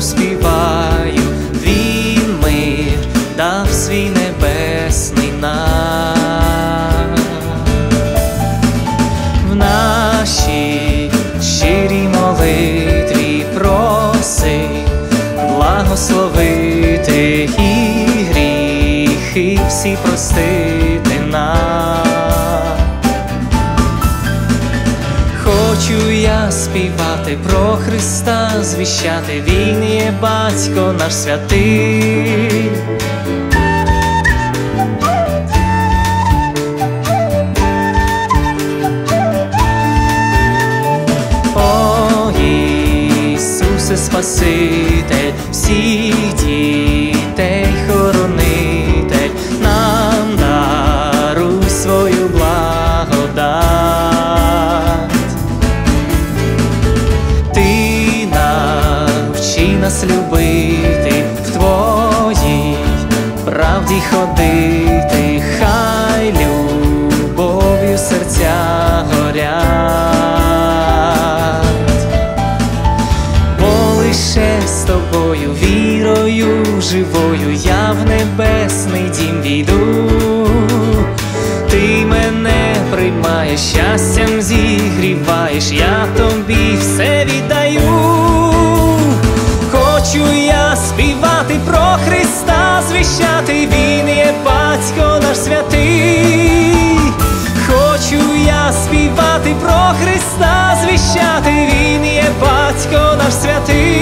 співаю, він мир дав свій небесний нам в нашій щирій молитві проси, благословити і гріхи всі простити нам. Хочу я співати про Христа, звіщати Він є батько наш святий. О, Ісусе Спаситель, всіх дітей нас любити в Твоїй правді ходити, хай любов'ю серця горять, бо лише з тобою, вірою живою, я в небесний дім війду. Ти мене приймаєш, щастям зігріваєш, я тобі все віддаю. Христа, звіщати Він є батько наш святий. Хочу я співати про Христа, звіщати Він є батько наш святий.